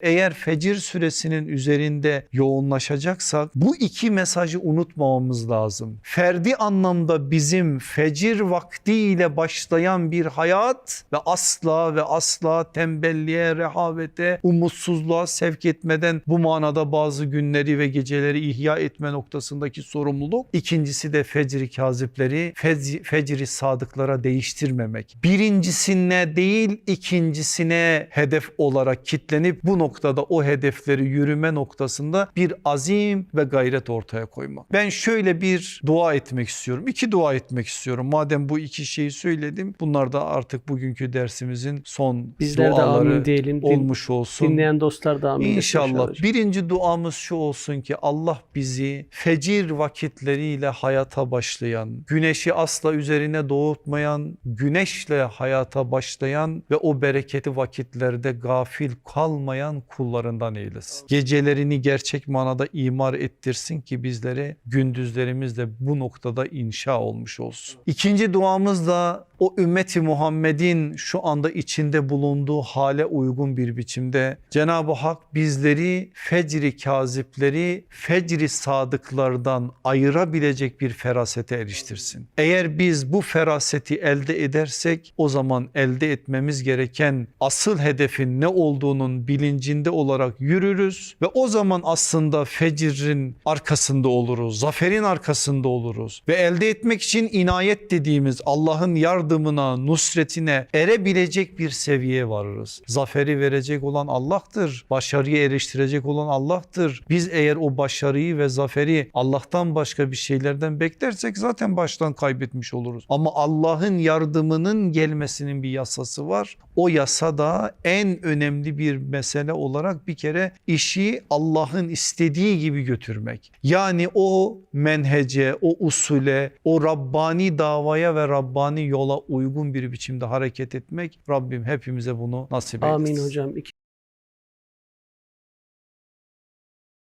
Eğer fecir süresinin üzerinde yoğunlaşacaksak bu iki mesajı unutmamamız lazım. Ferdi anlamda bizim fecir vaktiyle başlayan bir hayat ve asla ve asla tembelliğe, rehavete, umutsuzluğa sevk etmeden bu manada bazı günleri ve geceleri ihya etme noktasındaki sorumluluk. İkincisi de fecri kazipleri, fecri, fecri sadıklara değiştirmemek. Birincisine değil ikincisine hedef olarak kitlenip bu noktada o hedefleri yürüme noktasında bir azim ve gayret ortaya koymak. Ben şöyle bir dua etmek istiyorum. İki dua etmek istiyorum. Madem bu iki şeyi söyledim bunlar da artık bugünkü dersimizin son Bizler de duaları amin diyelim. Din- olmuş olsun. Dinleyen dostlar da amin İnşallah. Birinci duamız şu olsun ki Allah bizi fecir vakitleriyle hayata başlayan, güneşi asla üzerine doğutmayan, güneşle hayata başlayan ve o bereketi vakitlerde gafil kalmayan kullarından eylesin. Gecelerini gerçek manada imar ettirsin ki bizlere gündüzlerimiz de bu noktada inşa olmuş olsun. İkinci duamız da o ümmeti Muhammed'in şu anda içinde bulunduğu hale uygun bir biçimde Cenab-ı Hak bizleri fecri kazipleri fecri sadıklardan ayırabilecek bir ferasete eriştirsin. Eğer biz bu feraseti elde edersek o zaman elde etmemiz gereken asıl hedefin ne olduğunun bilincinde olarak yürürüz ve o zaman aslında fecrin arkasında oluruz, zaferin arkasında oluruz ve elde etmek için inayet dediğimiz Allah'ın yardımına, nusretine erebilecek bir seviyeye varırız. Zaferi verecek olan Allah'tır. Başarıyı eriştirecek olan Allah'tır. Biz eğer o başarıyı ve zaferi Allah'tan başka bir şeylerden beklersek zaten baştan kaybetmiş oluruz. Ama Allah'ın yardımının gelmesinin bir yasası var. O yasa da en önemli bir mesele olarak bir kere işi Allah'ın istediği gibi götürmek. Yani o menhece, o usule, o Rabbani davaya ve Rabbani yola uygun bir biçimde hareket etmek. Rabbim hepimize bunu nasip eylesin. Amin hocam.